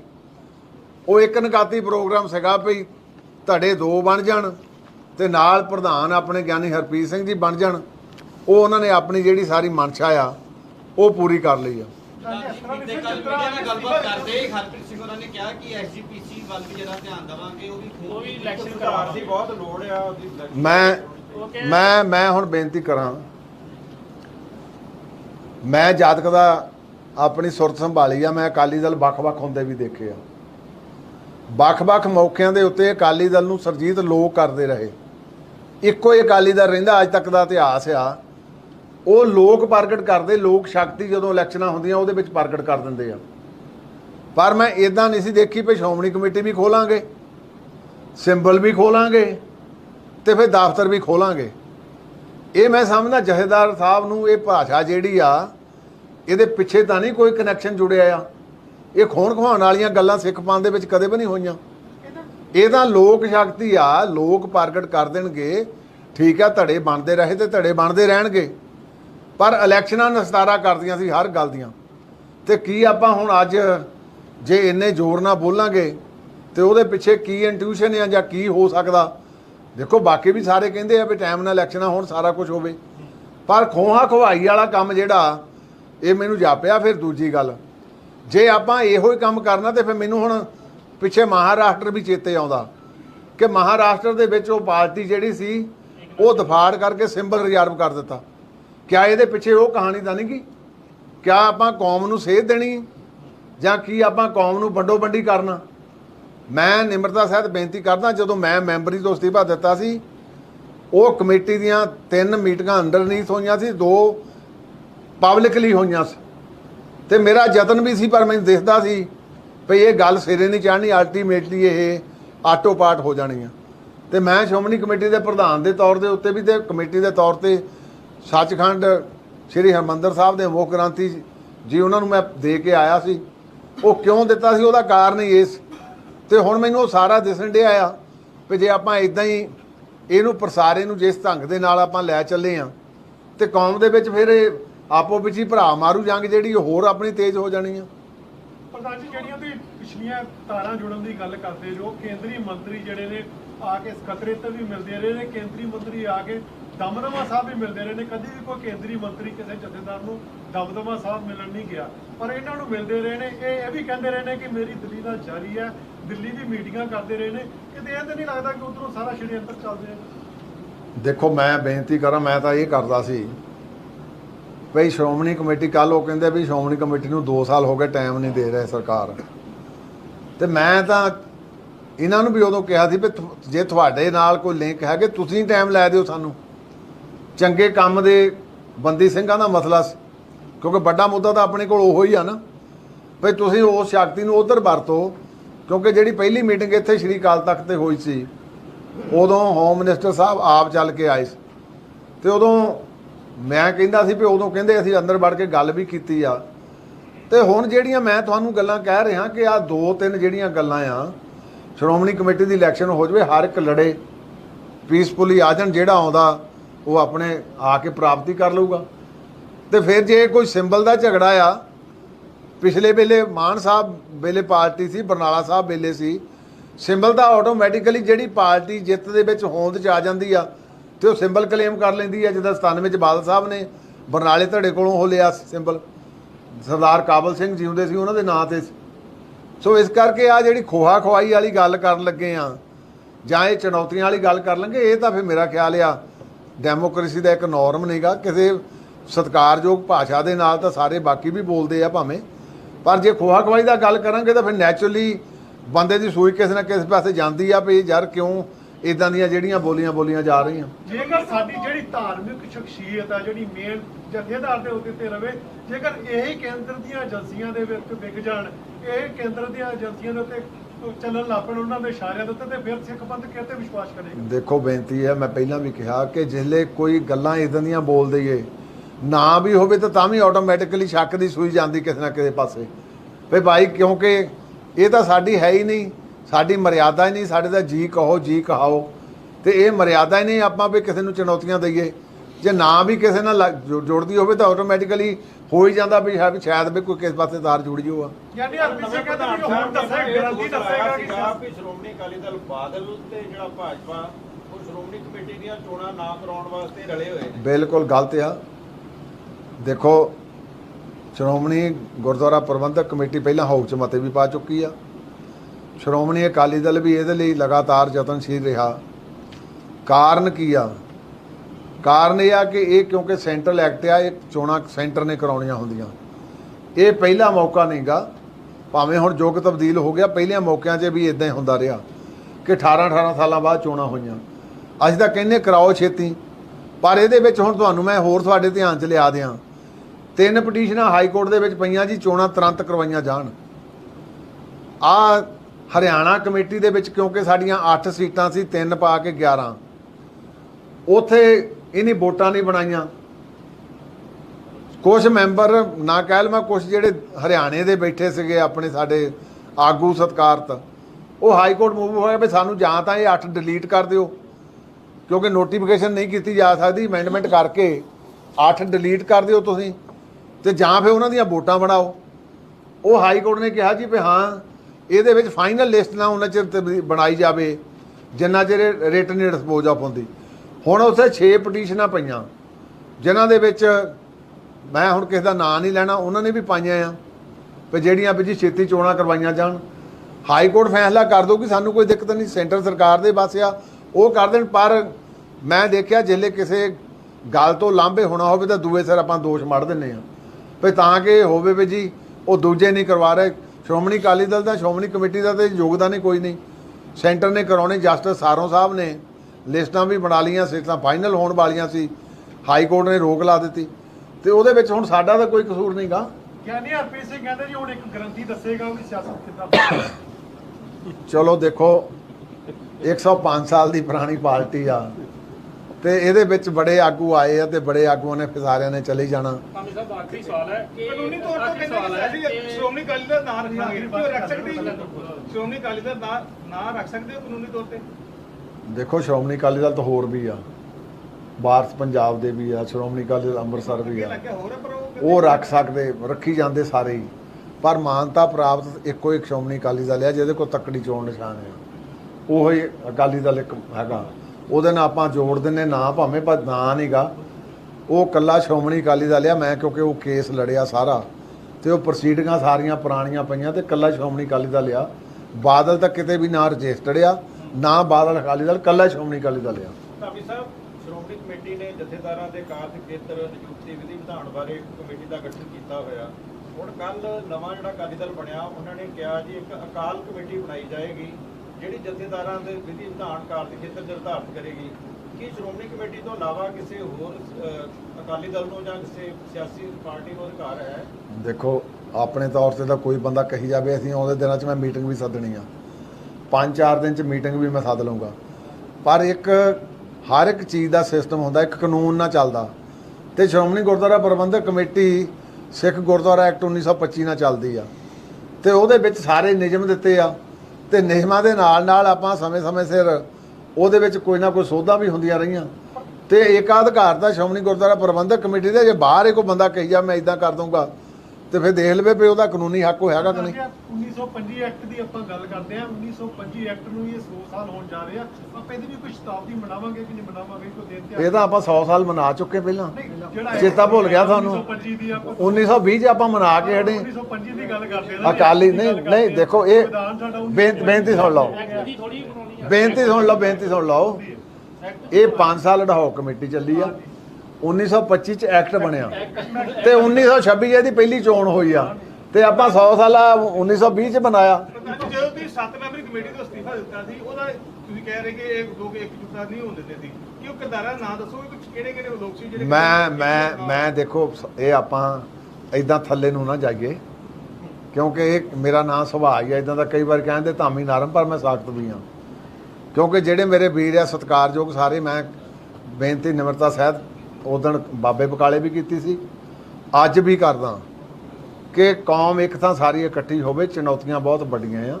ਉਹ ਇੱਕ ਨਕਾਤੀ ਪ੍ਰੋਗਰਾਮ ਸੀਗਾ ਵੀ ਧੜੇ ਦੋ ਬਣ ਜਾਣ ਤੇ ਨਾਲ ਪ੍ਰਧਾਨ ਆਪਣੇ ਗਿਆਨੀ ਹਰਪ੍ਰੀਤ ਸਿੰਘ ਜੀ ਬਣ ਜਾਣ। ਉਹ ਉਹਨਾਂ ਨੇ ਆਪਣੀ ਜਿਹੜੀ ਸਾਰੀ ਮਨਸ਼ਾ ਆ, ਉਹ ਪੂਰੀ ਕਰ ਲਈ ਆ। ਗੱਲਬਾਤ ਕਰਦੇ ਹਰਪ੍ਰੀਤ ਸਿੰਘ ਹੋਰਾਂ ਨੇ ਕਿਹਾ ਕਿ ਐਸਜੀਪੀਸੀ ਵੱਲ ਵੀ ਜਿਹੜਾ ਧਿਆਨ ਦੇਵਾਂਗੇ ਉਹ ਵੀ ਉਹ ਵੀ ਇਲੈਕਸ਼ਨ ਸੁਧਾਰ ਦੀ ਬਹੁਤ ਲੋੜ ਆ ਉਹਦੀ election ਮੈਂ ਮੈਂ ਮੈਂ ਹੁਣ ਬੇਨਤੀ ਕਰਾਂ ਮੈਂ ਜਾਤਕ ਦਾ ਆਪਣੀ ਸੁਰਤ ਸੰਭਾਲੀ ਆ ਮੈਂ ਅਕਾਲੀ ਦਲ ਵੱਖ-ਵੱਖ ਹੁੰਦੇ ਵੀ ਦੇਖੇ ਆ। ਵੱਖ-ਵੱਖ ਮੌਕਿਆਂ ਦੇ ਉੱਤੇ ਅਕਾਲੀ ਦਲ ਨੂੰ ਸਰਜੀਤ ਲੋਕ ਕਰਦੇ ਰਹੇ। ਇੱਕੋ ਹੀ ਅਕਾਲੀ ਦਲ ਰਹਿੰਦਾ ਅੱਜ ਤੱਕ ਦਾ ਇਤਿਹਾਸ ਆ। ਉਹ ਲੋਕ ਪ੍ਰਗਟ ਕਰਦੇ ਲੋਕ ਸ਼ਕਤੀ ਜਦੋਂ ਇਲੈਕਸ਼ਨਾਂ ਹੁੰਦੀਆਂ ਉਹਦੇ ਵਿੱਚ ਪ੍ਰਗਟ ਕਰ ਦਿੰਦੇ ਆ। ਪਰ ਮੈਂ ਇਦਾਂ ਨਹੀਂ ਸੀ ਦੇਖੀ ਵੀ ਸ਼੍ਰੋਮਣੀ ਕਮੇਟੀ ਵੀ ਖੋਲਾਂਗੇ, ਸਿੰਬਲ ਵੀ ਖੋਲਾਂਗੇ ਤੇ ਫਿਰ ਦਫ਼ਤਰ ਵੀ ਖੋਲਾਂਗੇ। ਇਹ ਮੈਂ ਸਮਝਦਾ ਜਥੇਦਾਰ ਸਾਹਿਬ ਨੂੰ ਇਹ ਭਾਸ਼ਾ ਜਿਹੜੀ ਆ, ਇਹਦੇ ਪਿੱਛੇ ਤਾਂ ਨਹੀਂ ਕੋਈ ਕਨੈਕਸ਼ਨ ਜੁੜਿਆ ਆ। ਇਹ ਖੋਣ ਖਵਾਉਣ ਵਾਲੀਆਂ ਗੱਲਾਂ ਸਿੱਖ ਪੰਥ ਦੇ ਵਿੱਚ ਕਦੇ ਵੀ ਨਹੀਂ ਹੋਈਆਂ। ਇਹ ਤਾਂ ਲੋਕ ਸ਼ਕਤੀ ਆ, ਲੋਕ ਪ੍ਰਗਟ ਕਰ ਦੇਣਗੇ, ਠੀਕ ਆ, ਧੜੇ ਬਣਦੇ ਰਹੇ ਤੇ ਧੜੇ ਬਣਦੇ ਰਹਿਣਗੇ। ਪਰ ਇਲੈਕਸ਼ਨਾਂ ਨਸਤਾਰਾ ਕਰਦੀਆਂ ਸੀ ਹਰ ਗੱਲ ਦੀਆਂ। ਤੇ ਕੀ ਆਪਾਂ ਹੁਣ ਅੱਜ ਜੇ ਇੰਨੇ ਜ਼ੋਰ ਨਾਲ ਬੋਲਾਂਗੇ ਤੇ ਉਹਦੇ ਪਿੱਛੇ ਕੀ ਇੰਟਿਊਸ਼ਨ ਆ ਜਾਂ ਕੀ ਹੋ ਸਕਦਾ? ਦੇਖੋ, ਬਾਕੀ ਵੀ ਸਾਰੇ ਕਹਿੰਦੇ ਆ ਵੀ ਟਾਈਮ ਨਾਲ ਇਲੈਕਸ਼ਨਾਂ ਹੋਣ ਸਾਰਾ ਕੁਝ ਹੋਵੇ। ਪਰ ਖੋਹਾ ਖਵਾਈ ਵਾਲਾ ਕੰਮ ਜਿਹੜਾ, ਇਹ ਮੈਨੂੰ ਜਾਪਿਆ ਫਿਰ ਦੂਜੀ ਗੱਲ। ਜੇ ਆਪਾਂ ਇਹੋ ਹੀ ਕੰਮ ਕਰਨਾ ਤੇ ਫਿਰ ਮੈਨੂੰ ਹੁਣ ਪਿੱਛੇ ਮਹਾਰਾਸ਼ਟਰ ਵੀ ਚੇਤੇ ਆਉਂਦਾ ਕਿ ਮਹਾਰਾਸ਼ਟਰ ਦੇ ਵਿੱਚ ਉਹ ਪਾਰਟੀ ਜਿਹੜੀ ਸੀ, ਉਹ ਦਫਾੜ ਕਰਕੇ ਸਿੰਬਲ ਰਿਜ਼ਰਵ ਕਰ ਦਿੱਤਾ। ਕਿਆ ਇਹਦੇ ਪਿੱਛੇ ਉਹ ਕਹਾਣੀ ਤਾਂ ਨਹੀਂ ਗੀ ਕਿਆ ਆਪਾਂ ਕੌਮ ਨੂੰ ਸੇਧ ਦੇਣੀ? ਜਾਂ ਕੀ ਆਪਾਂ ਕੌਮ ਨੂੰ ਵੰਡੋ ਵੰਡੀ ਕਰਨਾ? ਮੈਂ ਨਿਮਰਤਾ ਸਹਿਤ ਬੇਨਤੀ ਕਰਦਾ, ਜਦੋਂ ਮੈਂ ਮੈਂਬਰੀ ਤੋਂ ਅਸਤੀਫਾ ਦਿੱਤਾ ਸੀ, ਉਹ ਕਮੇਟੀ ਦੀਆਂ ਤਿੰਨ ਮੀਟਿੰਗਾਂ ਅੰਡਰਨੀਥ ਹੋਈਆਂ ਸੀ, ਦੋ ਪਬਲਿਕਲੀ ਹੋਈਆਂ ਸੀ। ਤੇ ਮੇਰਾ ਯਤਨ ਵੀ ਸੀ, ਪਰ ਮੈਨੂੰ ਦਿਖਦਾ ਸੀ ਭਈ ਇਹ ਗੱਲ ਸਿਰੇ ਨਹੀਂ ਚੜ੍ਹਨੀ ਅਲਟੀਮੇਟਲੀ ਇਹ ਆਟੋ ਪਾਟ ਹੋ ਜਾਣੀ ਆ। ਤੇ ਮੈਂ ਸ਼੍ਰੋਮਣੀ ਕਮੇਟੀ ਦੇ ਪ੍ਰਧਾਨ ਦੇ ਤੌਰ ਦੇ ਉੱਤੇ ਵੀ ਤੇ ਕਮੇਟੀ ਦੇ ਤੌਰ ਤੇ ਸੱਚਖੰਡ ਸ੍ਰੀ ਹਰਮੰਦਰ ਸਾਹਿਬ ਦੇ ਮੁੱਖ ਗ੍ਰੰਥੀ ਜੀ ਉਹਨਾਂ ਨੂੰ ਮੈਂ ਦੇ ਕੇ ਆਇਆ ਸੀ। ਉਹ ਕਿਉਂ ਦਿੱਤਾ ਸੀ? ਉਹਦਾ ਕਾਰਨ ਹੀ ਇਸ ਤੇ ਹੁਣ ਮੈਨੂੰ ਉਹ ਸਾਰਾ ਦਿਸਣ ਡਿਆ ਆ ਵੀ ਜੇ ਆਪਾਂ ਇਦਾਂ ਹੀ ਇਹਨੂੰ ਪ੍ਰਸਾਰੇ ਨੂੰ ਜਿਸ ਢੰਗ ਦੇ ਨਾਲ ਆਪਾਂ ਲੈ ਚੱਲੇ ਆ, ਤੇ ਕੌਮ ਦੇ ਵਿੱਚ ਫਿਰ ਆਪੋ ਵਿੱਚ ਹੀ ਭਰਾ ਮਾਰੂ ਜੰਗ ਜਿਹੜੀ ਹੋਰ ਆਪਣੀ ਤੇਜ਼ ਹੋ ਜਾਣੀ ਆ। ਪ੍ਰਧਾਨ ਜੀ, ਜਿਹੜੀਆਂ ਤੁਸੀਂ ਪਿਛਲੀਆਂ ਤਾਰਾਂ ਜੁੜਨ ਦੀ ਗੱਲ ਕਰਦੇ ਜੋ ਕੇਂਦਰੀ ਮੰਤਰੀ ਜਿਹੜੇ ਨੇ ਆ ਕੇ ਸਕੱਤਰੇ ਵੀ ਮਿਲਦੇ ਰਹੇ ਨੇ ਕੇਂਦਰੀ ਮੰਤਰੀ ਆ ਕੇ ਦਮਦਮਾ ਸਾਹਿਬ ਵੀ ਮਿਲਦੇ ਰਹੇ ਨੇ, ਕਦੀ ਵੀ ਕੋਈ ਕੇਂਦਰੀ ਮੰਤਰੀ ਕਿਸੇ ਜਥੇਦਾਰ ਨੂੰ ਦਮਦਮਾ ਸਾਹਿਬ ਮਿਲਣ ਨਹੀਂ ਗਿਆ। ਪਰ ਇਹਨਾਂ ਨੂੰ ਮਿਲਦੇ ਰਹੇ ਨੇ, ਇਹ ਇਹ ਵੀ ਕਹਿੰਦੇ ਰਹੇ ਨੇ ਕਿ ਮੇਰੀ ਦਿੱਲੀ ਦਾ ਜਾਰੀ ਹੈ, ਦਿੱਲੀ ਵੀ ਮੀਟਿੰਗਾਂ ਕਰਦੇ ਰਹੇ ਨੇ, ਕਿਤੇ ਇਹ ਤਾਂ ਨਹੀਂ ਲੱਗਦਾ ਕਿ ਉਧਰੋਂ ਸਾਰਾ ਛੜਯੰਤਰ ਚੱਲ ਰਿਹਾ ਦੇਖੋ, ਮੈਂ ਬੇਨਤੀ ਕਰਾਂ, ਮੈਂ ਤਾਂ ਇਹ ਕਰਦਾ ਸੀ, ਭਈ ਸ਼੍ਰੋਮਣੀ ਕਮੇਟੀ ਕੱਲ ਉਹ ਕਹਿੰਦੇ ਵੀ ਸ਼੍ਰੋਮਣੀ ਕਮੇਟੀ ਨੂੰ 2 ਸਾਲ ਹੋ ਗਏ ਟਾਈਮ ਨਹੀਂ ਦੇ ਰਹੇ ਸਰਕਾਰ। ਤੇ ਮੈਂ ਤਾਂ ਇਹਨਾਂ ਨੂੰ ਵੀ ਉਦੋਂ ਕਿਹਾ ਸੀ ਵੀ ਜੇ ਤੁਹਾਡੇ ਨਾਲ ਕੋਈ ਲਿੰਕ ਹੈਗੇ, ਤੁਸੀਂ ਟਾਈਮ ਲੈ ਦਿਓ ਸਾਨੂੰ। ਚੰਗੇ ਕੰਮ ਦੇ ਬੰਦੀ ਸਿੰਘਾਂ ਦਾ ਮਸਲਾ ਸੀ। ਕਿਉਂਕਿ ਵੱਡਾ ਮੁੱਦਾ ਤਾਂ ਆਪਣੇ ਕੋਲ ਉਹੋ ਹੀ ਆ ਨਾ। ਭਈ ਤੁਸੀਂ ਉਸ ਸ਼ਕਤੀ ਨੂੰ ਉਧਰ ਵਰਤੋ, ਕਿਉਂਕਿ ਜਿਹੜੀ ਪਹਿਲੀ ਮੀਟਿੰਗ ਇੱਥੇ ਸ਼੍ਰੀ ਅਕਾਲ ਤਖਤ ਤੇ ਹੋਈ ਸੀ, ਉਦੋਂ ਹੋਮ ਮਿਨਿਸਟਰ ਸਾਹਿਬ ਆਪ ਚੱਲ ਕੇ ਆਏ ਸੀ। ਤੇ ਉਦੋਂ ਮੈਂ ਕਹਿੰਦਾ ਸੀ ਵੀ ਉਦੋਂ ਕਹਿੰਦੇ ਅਸੀਂ ਅੰਦਰ ਵੜ ਕੇ ਗੱਲ ਵੀ ਕੀਤੀ ਆ। ਤੇ ਹੁਣ ਜਿਹੜੀਆਂ ਮੈਂ ਤੁਹਾਨੂੰ ਗੱਲਾਂ ਕਹਿ ਰਿਹਾ ਕਿ ਆ ਦੋ ਤਿੰਨ ਜਿਹੜੀਆਂ ਗੱਲਾਂ ਆ, ਸ਼੍ਰੋਮਣੀ ਕਮੇਟੀ ਦੀ ਇਲੈਕਸ਼ਨ ਹੋ ਜਾਵੇ, ਹਰ ਇੱਕ ਲੜੇ ਪੀਸਫੁਲੀ ਆ ਜਾਣ, ਜਿਹੜਾ ਆਉਂਦਾ ਉਹ ਆਪਣੇ ਆ ਕੇ ਪ੍ਰਾਪਤੀ ਕਰ ਲਊਗਾ ਤੇ ਫਿਰ ਜੇ ਕੋਈ ਸਿੰਬਲ ਦਾ ਝਗੜਾ ਆ, ਪਿਛਲੇ ਵੇਲੇ ਮਾਨ ਸਾਹਿਬ ਵੇਲੇ ਪਾਰਟੀ ਸੀ, ਬਰਨਾਲਾ ਸਾਹਿਬ ਵੇਲੇ ਸੀ, ਸਿੰਬਲ ਦਾ ਆਟੋਮੈਟਿਕਲੀ ਜਿਹੜੀ ਪਾਰਟੀ ਜਿੱਤ ਦੇ ਵਿੱਚ ਹੋਂਦ ਚ ਆ ਜਾਂਦੀ ਆ, ਤੇ ਉਹ ਸਿੰਬਲ ਕਲੇਮ ਕਰ ਲੈਂਦੀ ਆ, ਜਿੱਦਾਂ 97 'ਚ ਬਾਦਲ ਸਾਹਿਬ ਨੇ ਬਰਨਾਲੇ ਧੜੇ ਕੋਲੋਂ ਉਹ ਲਿਆ ਸਿੰਬਲ ਸਰਦਾਰ ਕਾਬਲ ਸਿੰਘ ਜਿਉਂਦੇ ਸੀ, ਉਹਨਾਂ ਦੇ ਨਾਂ ਤੇ ਸੀ। ਸੋ ਇਸ ਕਰਕੇ ਆ ਜਿਹੜੀ ਖੋਹਾ ਖਵਾਈ ਵਾਲੀ ਗੱਲ ਕਰਨ ਲੱਗੇ ਆ, ਜਾਂ ਇਹ ਚੁਣੌਤੀਆਂ ਵਾਲੀ ਗੱਲ ਕਰ ਲਾਂਗੇ ਇਹ ਤਾਂ ਫਿਰ ਮੇਰਾ ਖਿਆਲ ਆ ਡੈਮੋਕ੍ਰੇਸੀ ਦਾ ਇੱਕ ਨਾਰਮ ਨਹੀਂਗਾ। ਕਿਸੇ ਸਤਿਕਾਰਯੋਗ ਭਾਸ਼ਾ ਦੇ ਨਾਲ ਤਾਂ ਸਾਰੇ ਬਾਕੀ ਵੀ ਬੋਲਦੇ ਆ ਭਾਵੇਂ। ਪਰ ਜੇ ਖੋਹਾ ਖਵਾਈ ਦਾ ਗੱਲ ਕਰਾਂਗੇ ਤਾਂ ਫਿਰ ਨੈਚੁਰਲੀ ਬੰਦੇ ਦੀ ਸੂਈ ਕਿਸੇ ਨਾ ਕਿਸੇ ਪਾਸੇ ਜਾਂਦੀ ਆ ਵੀ ਯਾਰ ਕਿਉਂ ਇਦਾਂ ਦੀਆਂ ਜਿਹੜੀਆਂ ਬੋਲੀਆਂ ਬੋਲੀਆਂ ਜਾ ਰਹੀਆਂ। ਜੇਕਰ ਸਾਡੀ ਜਿਹੜੀ ਧਾਰਮਿਕ ਸ਼ਖਸੀਅਤ ਆ, ਜਿਹੜੀ ਮੇਨ ਜਥੇਦਾਰ ਦੇ ਉੱਤੇ ਤੇ ਰਵੇ, ਜੇਕਰ ਇਹੀ ਕੇਂਦਰ ਦੀਆਂ ਏਜੰਸੀਆਂ ਦੇ ਵਿੱਚ ਵਿਕ ਜਾਣ, ਇਹ ਕੇਂਦਰ ਦੀਆਂ ਏਜੰਸੀਆਂ ਦੇ ਉੱਤੇ ਚੱਲਣ ਲੱਪਣ ਉਹਨਾਂ ਦੇ ਇਸ਼ਾਰਿਆਂ ਦੇ ਉੱਤੇ ਤੇ ਫਿਰ ਸਿੱਖ ਪੰਥ ਕਿਤੇ ਵਿਸ਼ਵਾਸ ਕਰੇਗਾ? ਦੇਖੋ, ਬੇਨਤੀ ਹੈ, ਮੈਂ ਪਹਿਲਾਂ ਵੀ ਕਿਹਾ ਕਿ ਜਿਸਲੇ ਕੋਈ ਗੱਲਾਂ ਇਦਾਂ ਦੀਆਂ ਬੋਲ ਦਈਏ, ਨਾ ਵੀ ਹੋਵੇ ਤਾਂ ਤਾਂ ਵੀ ਆਟੋਮੈਟਿਕਲੀ ਸ਼ੱਕ ਦੀ ਸੂਈ ਜਾਂਦੀ ਕਿਸੇ ਨਾ ਕਿਸੇ ਪਾਸੇ। ਵੀ ਭਾਈ, ਕਿਉਂਕਿ ਇਹ ਤਾਂ ਸਾਡੀ ਹੈ ਹੀ ਨਹੀਂ, ਸਾਡੀ ਮਰਿਆਦਾ ਹੀ ਨਹੀਂ, ਸਾਡੇ ਦਾ ਜੀ ਕਹੋ, ਜੀ ਕਹਾਓ। ਤੇ ਇਹ ਮਰਿਆਦਾ ਹੀ ਨਹੀਂ ਆਪਾਂ ਵੀ ਕਿਸੇ ਨੂੰ ਚੁਣੌਤੀਆਂ ਦਈਏ। ਜੇ ਨਾ ਵੀ ਕਿਸੇ ਨਾਲ ਲੱਗ- ਜੁੜਦੀ ਹੋਵੇ ਤਾਂ ਆਟੋਮੈਟਿਕਲੀ ਹੋ ਹੀ ਜਾਂਦਾ ਵੀ ਹੈ ਵੀ ਸ਼ਾਇਦ ਵੀ ਕੋਈ ਕਿਸੇ ਪਾਸੇ ਤਾਰ ਜੁੜ ਜੂਗਾ ਯਾਨੀ ਹਰਪ੍ਰੀਤ ਸਿੰਘ ਕਹਿੰਦੇ ਵੀ ਹੁਣ ਦੱਸੇ ਗਰੰਟੀ ਦੱਸੇਗਾ ਕਿ ਵੀ ਸ਼੍ਰੋਮਣੀ ਅਕਾਲੀ ਦਲ ਬਾਦਲ ਤੇ ਜਿਹੜਾ ਭਾਜਪਾ ਉਹ ਸ਼੍ਰੋਮਣੀ ਕਮੇਟੀ ਦੀਆਂ ਚੋਣਾਂ ਨਾ ਕਰਾਉਣ ਵਾਸਤੇ ਰਲੇ ਹੋਏ ਨੇ। ਬਿਲਕੁਲ ਗਲਤ ਆ। ਦੇਖੋ ਸ਼੍ਰੋਮਣੀ ਗੁਰਦੁਆਰਾ ਪ੍ਰਬੰਧਕ ਕਮੇਟੀ ਪਹਿਲਾਂ ਹੌਕ ਚ ਮਤੇ ਵੀ ਪਾ ਚੁੱਕੀ ਆ। ਸ਼੍ਰੋਮਣੀ ਅਕਾਲੀ ਦਲ ਵੀ ਇਹਦੇ ਲਈ ਲਗਾਤਾਰ ਯਤਨਸ਼ੀਲ ਰਿਹਾ। ਕਾਰਨ ਕੀ ਆ? ਕਾਰਨ ਇਹ ਆ ਕਿ ਇਹ ਕਿਉਂਕਿ ਸੈਂਟਰਲ ਐਕਟ ਆ, ਇਹ ਚੋਣਾਂ ਸੈਂਟਰ ਨੇ ਕਰਾਉਣੀਆਂ ਹੁੰਦੀਆਂ। ਇਹ ਪਹਿਲਾ ਮੌਕਾ ਨਹੀਂਗਾ ਭਾਵੇਂ ਹੁਣ ਯੁੱਗ ਤਬਦੀਲ ਹੋ ਗਿਆ, ਪਹਿਲਿਆਂ ਮੌਕਿਆਂ 'ਚ ਵੀ ਇਦਾਂ ਹੀ ਹੁੰਦਾ ਰਿਹਾ ਕਿ 18 18 ਸਾਲਾਂ ਬਾਅਦ ਚੋਣਾਂ ਹੋਈਆਂ। ਅਸੀਂ ਤਾਂ ਕਹਿੰਦੇ ਕਰਾਓ ਛੇਤੀ। ਪਰ ਇਹਦੇ ਵਿੱਚ ਹੁਣ ਤੁਹਾਨੂੰ ਮੈਂ ਹੋਰ ਤੁਹਾਡੇ ਧਿਆਨ 'ਚ ਲਿਆ ਦਿਆਂ। ਤਿੰਨ ਪਟੀਸ਼ਨਾਂ ਹਾਈ ਕੋਰਟ ਦੇ ਵਿੱਚ ਪਈਆਂ ਜੀ, ਚੋਣਾਂ ਤੁਰੰਤ ਕਰਵਾਈਆਂ ਜਾਣ। ਆ ਹਰਿਆਣਾ ਕਮੇਟੀ ਦੇ ਵਿੱਚ ਕਿਉਂਕਿ ਸਾਡੀਆਂ 8 ਸੀਟਾਂ ਸੀ 3 ਪਾ ਕੇ 11 ਉਥੇ ਇਹਨੇ ਵੋਟਾਂ ਨਹੀਂ ਬਣਾਈਆਂ। ਕੁਝ ਮੈਂਬਰ ਨਾ ਕਹਿ ਲਵਾਂ ਕੁਝ ਜਿਹੜੇ ਹਰਿਆਣੇ ਦੇ ਬੈਠੇ ਸੀਗੇ ਆਪਣੇ ਸਾਡੇ ਆਗੂ ਸਤਕਾਰਤ ਉਹ ਹਾਈ ਕੋਰਟ ਮੂਵ ਹੋਇਆ ਵੀ ਸਾਨੂੰ ਜਾਂ ਤਾਂ ਇਹ 8 ਡਿਲੀਟ ਕਰ ਦਿਓ, ਕਿਉਂਕਿ ਨੋਟੀਫਿਕੇਸ਼ਨ ਨਹੀਂ ਕੀਤੀ ਜਾ ਸਕਦੀ ਅਮੈਂਡਮੈਂਟ ਕਰਕੇ 8 ਡਿਲੀਟ ਕਰ ਦਿਓ ਤੁਸੀਂ, ਤੇ ਜਾਂ ਫਿਰ ਉਹਨਾਂ ਦੀਆਂ ਵੋਟਾਂ ਬਣਾਓ। ਉਹ ਹਾਈ ਕੋਰਟ ਨੇ ਕਿਹਾ ਜੀ ਵੀ ਹਾਂ, ਇਹਦੇ ਵਿੱਚ ਫਾਈਨਲ ਲਿਸਟ ਨਾ ਉਹਨਾਂ ਚਿਰ ਬਣਾਈ ਜਾਵੇ, ਜਿੰਨਾ ਚਿਰ ਰਿਟਨ ਡਿਸਪੋਜ਼ ਆਫ ਹੁੰਦੀ। ਹੁਣ ਉੱਥੇ 6 ਪਟੀਸ਼ਨਾਂ ਪਈਆਂ, ਜਿਨ੍ਹਾਂ ਦੇ ਵਿੱਚ ਮੈਂ ਹੁਣ ਕਿਸੇ ਦਾ ਨਾਂ ਨਹੀਂ ਲੈਣਾ, ਉਹਨਾਂ ਨੇ ਵੀ ਪਾਈਆਂ ਆ, ਵੀ ਜਿਹੜੀਆਂ ਵੀ ਜੀ ਛੇਤੀ ਚੋਣਾਂ ਕਰਵਾਈਆਂ ਜਾਣ। ਹਾਈ ਕੋਰਟ ਫੈਸਲਾ ਕਰ ਦੋ ਕਿ ਸਾਨੂੰ ਕੋਈ ਦਿੱਕਤ ਨਹੀਂ, ਸੈਂਟਰ ਸਰਕਾਰ ਦੇ ਪਾਸੇ ਆ, ਉਹ ਕਰ ਦੇਣ, ਪਰ ਮੈਂ ਦੇਖਿਆ ਜਿੱਲੇ ਕਿਸੇ ਗੱਲ ਤੋਂ ਲਾਂਭੇ ਹੋਣਾ ਹੋਵੇ ਤਾਂ ਦੂਏ ਸਿਰ ਆਪਾਂ ਦੋਸ਼ ਮੜ ਦਿੰਨੇ ਆ। ਵੀ ਤਾਂ ਕਿ ਹੋਵੇ ਵੀ ਜੀ, ਉਹ ਦੂਜੇ ਨਹੀਂ ਕਰਵਾ ਰਹੇ। ਸ਼੍ਰੋਮਣੀ ਅਕਾਲੀ ਦਲ ਦਾ, ਸ਼੍ਰੋਮਣੀ ਕਮੇਟੀ ਦਾ ਤੇ ਯੋਗਦਾਨ ਹੀ ਕੋਈ ਨਹੀਂ। ਸੈਂਟਰ ਨੇ ਕਰਾਉਣੇ, ਜਸਟਿਸ ਸਾਰੋਂ ਸਾਹਿਬ ਨੇ। ਲਿਸਟਾਂ ਵੀ ਬਣਾ ਲੀਆਂ ਸੀਟਾਂ ਫਾਈਨਲ ਹੋਣ ਵਾਲੀਆਂ ਸੀ। ਹਾਈ ਕੋਰਟ ਨੇ ਰੋਕ ਲਾ ਦਿੱਤੀ। ਤੇ ਉਹਦੇ ਵਿੱਚ ਹੁਣ ਸਾਡਾ ਤਾਂ ਕੋਈ ਕਸੂਰ ਨਹੀਂਗਾ ਯਾਨੀ ਹਰਪ੍ਰੀਤ ਸਿੰਘ ਕਹਿੰਦੇ ਜੀ ਹੁਣ ਇੱਕ ਗਰੰਟੀ ਦੱਸੇਗਾ ਕਿ ਸਿਆਸਤ ਕਿੱਦਾਂ ਚਲੋ ਦੇਖੋ 105 ਸਾਲ ਦੀ ਪੁਰਾਣੀ ਪਾਰਟੀ ਆ। ਤੇ ਇਹਦੇ ਵਿੱਚ ਬੜੇ ਆਗੂ ਆਏ ਆ ਤੇ ਬੜੇ ਆਗੂਆਂ ਨੇ ਫਿਰ ਸਾਰਿਆਂ ਨੇ ਚਲੇ ਜਾਣਾ। ਕਾਮੀ ਸਾਹਿਬ ਆਖਰੀ ਸਵਾਲ ਹੈ। ਕਿ ਕਾਨੂੰਨੀ ਤੌਰ ਤੇ ਆਖਰੀ ਸਵਾਲ ਹੈ ਕਹਿੰਦੇ ਕਿ- ਸ਼੍ਰੋਮਣੀ ਅਕਾਲੀ ਦਲ ਨਾਂ ਰੱਖਾਂਗੇ। ਰੱਖ ਸਕਦੇ? ਜੀ? ਸ਼੍ਰੋਮਣੀ ਅਕਾਲੀ ਦਲ ਨਾਂ ਨਾਂ ਰੱਖ ਸਕਦੇ ਹੋ ਕਾਨੂੰਨੀ ਤੌਰ ਤੇ? ਦੇਖੋ, ਸ਼੍ਰੋਮਣੀ ਅਕਾਲੀ ਦਲ ਤਾਂ ਹੋਰ ਵੀ ਆ। ਬਾਰਸ ਪੰਜਾਬ ਦੇ ਵੀ ਆ, ਸ਼੍ਰੋਮਣੀ ਅਕਾਲੀ ਦਲ ਅੰਮ੍ਰਿਤਸਰ ਵੀ ਆ। ਉਹ ਰੱਖ ਸਕਦੇ, ਰੱਖੀ ਜਾਂਦੇ ਸਾਰੇ ਹੀ। ਪਰ ਮਾਨਤਾ ਪ੍ਰਾਪਤ ਇੱਕੋ ਇੱਕ ਸ਼੍ਰੋਮਣੀ ਅਕਾਲੀ ਦਲ ਆ, ਜਿਹਦੇ ਕੋਲ ਤੱਕੜੀ ਚੋਣ ਨਿਸ਼ਾਨ ਆ। ਉਹ ਹੀ ਅਕਾਲੀ ਦਲ ਇੱਕ ਹੈਗਾ। ਉਹਦੇ ਨਾਲ ਆਪਾਂ ਜੋੜ ਦਿੰਨੇ ਨਾ ਭਾਵੇਂ ਪਰ ਨਾਂ ਨਹੀਂਗਾ ਉਹ ਕੱਲਾ ਸ਼੍ਰੋਮਣੀ ਅਕਾਲੀ ਦਲ ਆ, ਮੈਂ ਕਿਉਂਕਿ ਉਹ ਕੇਸ ਲੜਿਆ ਸਾਰਾ। ਤੇ ਉਹ ਪ੍ਰੋਸੀਡਿੰਗਾਂ ਸਾਰੀਆਂ ਪੁਰਾਣੀਆਂ ਪਈਆਂ ਤੇ ਕੱਲਾ ਸ਼੍ਰੋਮਣੀ ਅਕਾਲੀ ਦਲ ਆ। ਬਾਦਲ ਤਾਂ ਕਿਤੇ ਵੀ ਨਾ ਰਜਿਸਟਰਡ ਆ। ਨਾ ਬਾਦਲ ਅਕਾਲੀ ਦਲ ਕੱਲਾ ਸ਼੍ਰੋਮਣੀ ਅਕਾਲੀ ਦਲ ਆ। ਧਾਮੀ ਸਾਹਿਬ ਸ਼੍ਰੋਮਣੀ ਕਮੇਟੀ ਨੇ ਜਥੇਦਾਰਾਂ ਦੇ ਕਾਰਜ ਖੇਤਰ ਨਿਯੁਕਤੀ ਵਿਧੀ ਵਿਧਾਨ ਬਾਰੇ ਇੱਕ ਕਮੇਟੀ ਦਾ ਗਠਨ ਕੀਤਾ ਹੋਇਆ। ਹੁਣ ਕੱਲ ਨਵਾਂ ਜਿਹੜਾ ਅਕਾਲੀ ਦਲ ਬਣਿਆ ਉਹਨਾਂ ਨੇ ਕਿਹਾ ਜੀ ਇੱਕ ਅਕਾਲ ਕਮੇਟੀ ਬਣਾਈ ਜਾਏਗੀ ਜਿਹੜੀ ਜਥੇਦਾਰਾਂ ਦੇ ਵਿਧੀ ਵਿਧਾਨ ਕਾਰਜ ਖੇਤਰ ਨਿਰਧਾਰਤ ਕਰੇਗੀ। ਕੀ ਸ਼੍ਰੋਮਣੀ ਕਮੇਟੀ ਤੋਂ ਇਲਾਵਾ ਕਿਸੇ ਹੋਰ ਅਕਾਲੀ ਦਲ ਨੂੰ ਜਾਂ ਕਿਸੇ ਸਿਆਸੀ ਪਾਰਟੀ ਨੂੰ ਅਧਿਕਾਰ ਹੈ? ਦੇਖੋ ਆਪਣੇ ਤੌਰ ਤੇ ਤਾਂ ਕੋਈ ਬੰਦਾ ਕਹੀ ਜਾਵੇ ਅਸੀਂ ਆਉਂਦੇ ਦਿਨਾਂ 'ਚ ਮੈਂ ਮੀਟਿੰਗ ਵੀ ਸੱਦਣੀ ਆ। ਪੰਜ ਚਾਰ ਦਿਨ 'ਚ ਮੀਟਿੰਗ ਵੀ ਮੈਂ ਸੱਦ ਲਊਂਗਾ। ਪਰ ਇੱਕ, ਹਰ ਇੱਕ ਚੀਜ਼ ਦਾ ਸਿਸਟਮ ਹੁੰਦਾ, ਇੱਕ ਕਾਨੂੰਨ ਨਾਲ ਚੱਲਦਾ। ਤੇ ਸ਼੍ਰੋਮਣੀ ਗੁਰਦੁਆਰਾ ਪ੍ਰਬੰਧਕ ਕਮੇਟੀ ਸਿੱਖ ਗੁਰਦੁਆਰਾ ਐਕਟ 1925 ਨਾਲ ਚੱਲਦੀ ਆ। ਤੇ ਉਹਦੇ ਵਿੱਚ ਸਾਰੇ ਨਿਯਮ ਦਿੱਤੇ ਆ। ਤੇ ਨਿਯਮਾਂ ਦੇ ਨਾਲ ਨਾਲ ਆਪਾਂ ਸਮੇਂ-ਸਮੇਂ ਸਿਰ ਉਹਦੇ ਵਿੱਚ ਕੋਈ ਨਾ ਕੋਈ ਸੋਧਾਂ ਵੀ ਹੁੰਦੀਆਂ ਰਹੀਆਂ। ਤੇ ਏਕਾਧਿਕਾਰ ਦਾ ਸ਼੍ਰੋਮਣੀ ਗੁਰਦੁਆਰਾ ਪ੍ਰਬੰਧਕ ਕਮੇਟੀ ਦੇ, ਜੇ ਬਾਹਰ ਹੀ ਕੋਈ ਬੰਦਾ ਕਹੀ ਜਾ, ਮੈਂ ਇਦਾਂ ਕਰ ਦੂੰਗਾ ਤੇ ਫਿਰ ਦੇਖ ਲਵੇ ਵੀ ਉਹਦਾ ਕਾਨੂੰਨੀ ਹੱਕ ਹੈਗਾ ਕਿ ਨਹੀਂ। 1925 ਐਕਟ ਦੀ ਆਪਾਂ ਗੱਲ ਕਰਦੇ ਆ 1925 ਐਕਟ ਨੂੰ ਇਹ 100 ਸਾਲ ਹੋਣ ਜਾ ਰਹੇ ਆ। ਆਪਾਂ ਇਹਦੀ ਵੀ ਕੋਈ ਸ਼ਤਾਬਦੀ ਮਨਾਵਾਂਗੇ ਕਿ ਨਹੀਂ ਮਨਾਵਾਂਗੇ ਕੋਈ ਦਿਨ ਤਿਉਹਾਰ? ਇਹ ਤਾਂ ਆਪਾਂ 100 ਸਾਲ ਮਨਾ ਚੁੱਕੇ ਪਹਿਲਾਂ। ਚੇਤਾ ਭੁੱਲ ਗਿਆ ਤੁਹਾਨੂੰ। 1925 ਦੀ ਆਪਾਂ 1920 ਚ ਆਪਾਂ ਮਨਾ ਕੇ ਹਟੇ। 1925 ਦੀ ਗੱਲ ਕਰਦੇ ਆ ਨਾ। ਅਕਾਲੀ ਨਹੀਂ ਨਹੀਂ। ਦੇਖੋ ਇਹ ਬੇਨਤੀ ਸੁਣ ਲਓ। ਬੇਨਤੀ ਸੁਣ ਲਓ ਬੇਨਤੀ ਸੁਣ ਲਓ। ਇਹ 5 ਸਾਲ ਅਡਾਹੋਕ ਕਮੇਟੀ ਚੱਲੀ ਆ। 1925 ਚ ਐਕਟ ਬਣਿਆ। ਤੇ 1926 ਇਹਦੀ ਪਹਿਲੀ ਚੋਣ ਹੋਈ ਆ। ਤੇ ਆਪਾਂ 100 ਸਾਲਾ 1920 ਚ ਬਣਾਇਆ। ਜਦੋਂ ਤੁਸੀਂ ਸੱਤ ਮੈਂਬਰੀ ਕਮੇਟੀ ਤੋਂ ਅਸਤੀਫਾ ਦਿੱਤਾ ਸੀ ਉਹਦਾ ਤੁਸੀਂ ਕਹਿ ਰਹੇ ਕਿ ਇਹ ਲੋਕ ਇਕਜੁੱਟਤਾ ਨਹੀਂ ਹੋਣ ਦਿੰਦੇ ਸੀ। ਕਿ ਉਹ ਕਿਰਦਾਰਾਂ ਨਾਂ ਦੱਸੋ ਕਿ ਕਿਹੜੇ ਕਿਹੜੇ ਲੋਕ ਸੀ ਜਿਹੜੇ ਮੈਂ ਮੈਂ ਮੈਂ ਦੇਖੋ ਇਹ ਆਪਾਂ ਇਦਾਂ ਥੱਲੇ ਨੂੰ ਨਾ ਜਾਈਏ। ਕਿਉਂਕਿ ਇਹ ਮੇਰਾ ਨਾਂ ਸੁਭਾਅ ਹੀ ਆ। ਇਦਾਂ ਦਾ ਕਈ ਵਾਰ ਕਹਿੰਦੇ ਧਾਮੀ ਨਰਮ ਪਰ ਮੈਂ ਸਖਤ ਵੀ ਹਾਂ। ਕਿਉਂਕਿ ਜਿਹੜੇ ਮੇਰੇ ਵੀਰ ਆ ਸਤਿਕਾਰਯੋਗ ਸਾਰੇ ਮੈਂ ਬੇਨਤੀ ਨਿਮਰਤਾ ਸਹਿਤ ਉਦਣ ਬਾਬੇ ਬਕਾਲੇ ਵੀ ਕੀਤੀ ਸੀ। ਅੱਜ ਵੀ ਕਰਦਾ। ਕਿ ਕੌਮ ਇੱਕ ਤਾਂ ਸਾਰੀ ਇਕੱਠੀ ਹੋਵੇ, ਚੁਣੌਤੀਆਂ ਬਹੁਤ ਵੱਡੀਆਂ ਆ।